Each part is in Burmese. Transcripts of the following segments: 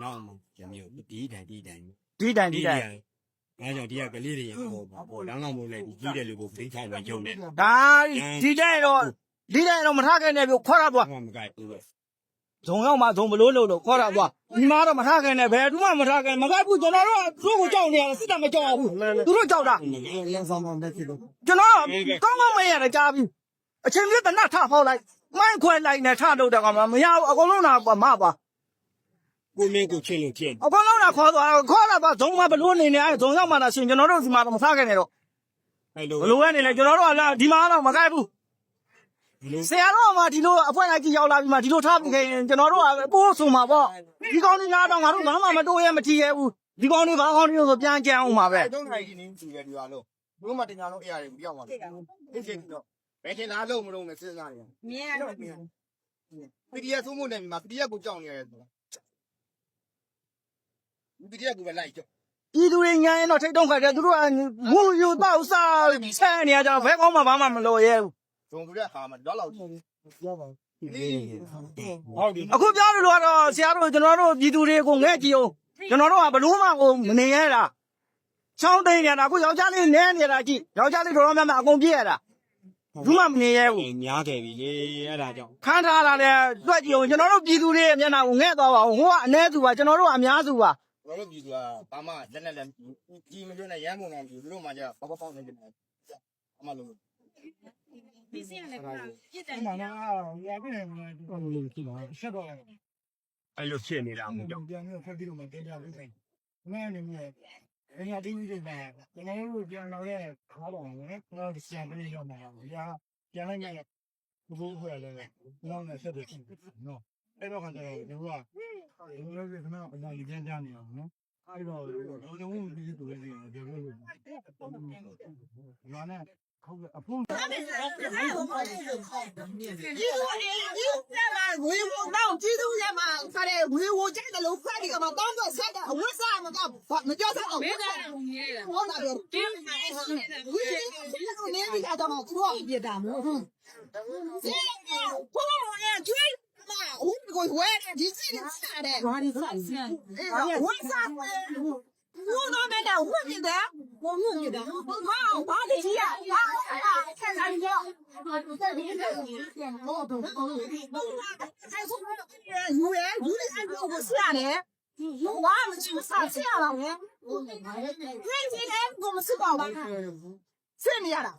နောက်မှရမျိုးဒီတိုင်ဒီတိုင်ဒီတိုင်ဒီတိုင်အဲကြောင့်ဒီကကလေးတွေဟိုပေါ့ပေါ့လောင်းလောင်းမို့လဲဒီကြီးတယ်လို့ကိုဖိချိုင်ပဲယုံနေဒါဒီတိုင်တော့ဒီတိုင်တော့မထားခဲ့နဲ့ပြခေါ်တာသွားဘာမှမကြိုက်ဘူးပဲဇုံရောက်မှဇုံဘလို့လို့လို့ခေါ်တာသွားဒီမှာတော့မထားခဲ့နဲ့ဘယ်သူမှမထားခဲ့မကြိုက်ဘူးကျွန်တော်တို့သူ့ကိုကြောက်နေရတယ်စစ်တပ်မကြောက်ဘူးသူတို့ကြောက်တာလမ်းဆောင်မှတက်ဖြစ်လို့ကျွန်တော်ကောင်းကောင်းမရရကြားပြီအချိန်ပြည့်တနတ်ထဖောက်လိုက်မိုင်းခွဲလိုက်နဲ့ထလို့တော့ကမမရဘူးအကုန်လုံးတော့မပါ ကိုမင်းကိုချင်းလို့ချင်းအကုန်လုံးတော့ခေါ်သွားခေါ်တာပါဇုံမဘလို့နေနေအဲဇုံရောက်မှတော့ရှင်ကျွန်တော်တို့ဒီမှာတော့မထားခဲ့နဲ့တော့အဲလိုဘလို့ကနေလဲကျွန်တော်တို့ကလည်းဒီမှာတော့မကြိုက်ဘူးဒီလိုဆရာတော်ကမှဒီလိုအဖွဲလိုက်ကြီးရောက်လာပြီးမှဒီလိုထားပြီးခဲ့ရင်ကျွန်တော်တို့ကပိုးဆိုမှာပေါ့ဒီကောင်းလေးလားတော့ငါတို့ဘာမှမတိုးရဲမထီရဲဘူးဒီကောင်းလေးဘာကောင်းလေးဆိုပြန်ကြံအောင်ပါပဲတုံးထိုင်ကြီးနေသူရဒီပါလို့ဘုမတင်ညာလုံးအရာတွေပြောင်းသွားတယ်ဒီချိန်တော့ဘယ်ချိန်လားလုံးမလုံးနဲ့စဉ်းစားနေမြင်ရတော့မြင်ပီဒီအက်သုံးဖို့နေမှာပီဒီအက်ကိုကြောက်နေရတယ်ဆိုတာ ပီဒီအက်ကိုပဲလိုက်ကြောက်ပြည်သူတွေညာရင်တော့ထိတ်တုံးခါတယ်သူတို့ကငူယူတော့စားဆဲနေရကြတော့ဘဲကောင်းမှဘာမှမလိုရဲဘူးဇုံပြတဲ့ဟာမှာတော့လောက်ပြောပါဒီလေးတွေဟုတ်ပြီအခုပြောလို့ကတော့ဆရာတို့ကျွန်တော်တို့ပြည်သူတွေကိုငဲ့ကြည့်အောင်ကျွန်တော်တို့ကဘလို့မှကိုမနေရတာချောင်းသိမ်းနေတာအခုယောက်ျားလေးနဲနေတာကြည့်ယောက်ျားလေးတော်တော်များများအကုန်ပြည့်ရတာဘူးမှမနေရဘူးညားခဲ့ပြီလေအဲ့ဒါကြောင့်ခန်းထားတာလည်းတွက်ကြည့်အောင်ကျွန်တော်တို့ပြည်သူတွေရဲ့မျက်နှာကိုငဲ့သွားပါအောင်ဟိုကအ ਨੇ သူပါကျွန်တော်တို့ကအများစုပါ ကျွန်တော်တို့ပြည်သူကဘာမှလက်နဲ့လက်ကြီးမကျွနဲ့ရမ်းပုံအောင်ပြည်သူတို့မှကြာပေါက်ပေါက်နေတယ်အမလို့ဒီစင်လည်းပြစ်တယ်မှန်လားရပြည့်နေမှာတော့လို့ဖြစ်ပါဆက်တော့အဲ့လိုဖြစ်နေတာမို့ကြောင့်ပြန်ပြီးဖက်ပြီးတော့မတင်ကြဘူးဆိုင်မင်းအနေနဲ့အရင်တင်းကြီးနေတာကျွန်တော်တို့ပြန်လာတဲ့ခါတော့လည်းကျွန်တော်စံပေးရမှာဗျာပြန်လိုက်ရဘူးခွဲလဲတော့လည်းဆက်တယ်နော်အဲ့တော့ကတော့ဒီက ဒီလိုကခဏအနိုင်ပြန်ကြနေအောင်နော်အဲ့တော့ကျွန်တော်တို့ဒီလိုလေးတွေပြောလို့ဘာနဲ့ခေါက်အဖုံးဒီလိုလေဒီလက်မှာဝေဝတော့ကျေးဇူးလက်မှာခါတဲ့ဝေဝကြိုက်တယ်လို့ဖတ်ဒီကမှာတောင်းတော့ဆက်တာအဝတ်စားမှာကမကြောက်စားအောင်ဝတ်စားဟောတာတော့ဒီမှာဝေဒီလိုနေပြီးတော့တော့သူတို့ပြတာမဟုတ်ဒီဘောရဲ့ကျွေးမဦးကိုဝဲဒီစီးစားတယ်ဘာဒီစား now? Who goes where? Did you see this? What is that? What's up? Who don't make that? Who did that? Who did that? Wow, what is here? Wow, I can't tell. You eh? You did that? You was here, eh? 我娃们去上学了，我，那今天我们吃饱吧？吃没了。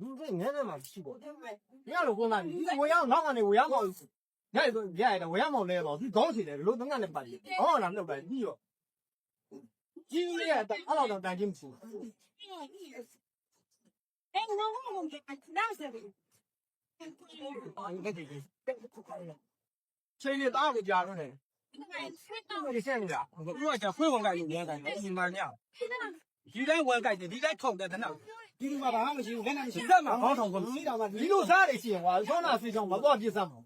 你这你这嘛屁股，你看老公呢，你我养老样的？我养猫，伢都伢的，我养猫来，老是早起来，老是俺那白的，哦，俺那白，你哟，今年的俺老早担心。哎，你，你我们家那是的。啊，你看这个，真不快乐。现在个家中呢？我这现在，回我干的，你干的，你妈娘。现在我干的，你干痛的，真的。 ဒီလိုမှာဘာမှမရှိဘူးလက်နဲ့မရှိဘူးလက်မှာခေါင်းထောင်ကုန်မိတော်မှာဒီလိုစားရရှိရင်ဟွာဆောနာစီချောင်းမတော့ပြစ်စမ်းမအောင်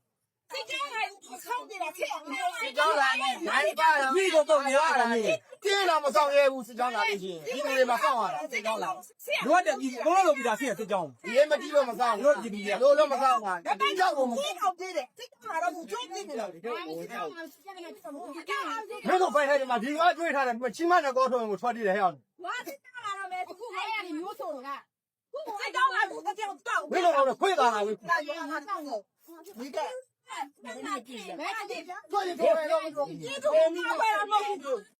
စီချောင်းလိုက်ဆောင်းနေတာချက်အောင်စီချောင်းလိုက်နိုင်ပါမိတော့တော့နေရတယ် တင်းလာမဆောင်ရဲဘူးစစ်ကြောင်းလာနေရှင်ဒီလူတွေမဆောင်ရတာစစ်ကြောင်းလာလိုအပ်တယ်ဒီကိုလိုလိုပြီးသားဆင်းရစစ်ကြောင်းဒီရဲမတီးလို့မဆောင်ဘူးဒီဒီလိုလိုမဆောင်ပါဒီကြောက်ကိုမဆောင်တော့သေးတယ်စစ်ကြောင်းလာတော့ကြုံနေတယ်လေမင်းတို့ဖိုင်ထဲမှာဒီကတွေးထားတယ်ချင်းမနဲ့ကောထုံကိုထွက်တည်တယ်ဟဲ့အောင်ဝါစစ်ကြောင်းလာတော့မယ်ခုဟဲ့ရမျိုးစုံကခုစစ်ကြောင်းလာဘူးတကြောင်တော့မင်းတို့ကတော့ခွေးတာလာဘူးဒါရောငါဆောင်လို့ဒီကမင်းတို့ကြည့်ရမယ်။ဘာလို့ဒီလိုလဲ။ဒီလိုမျိုးပဲမဟုတ်ဘူး။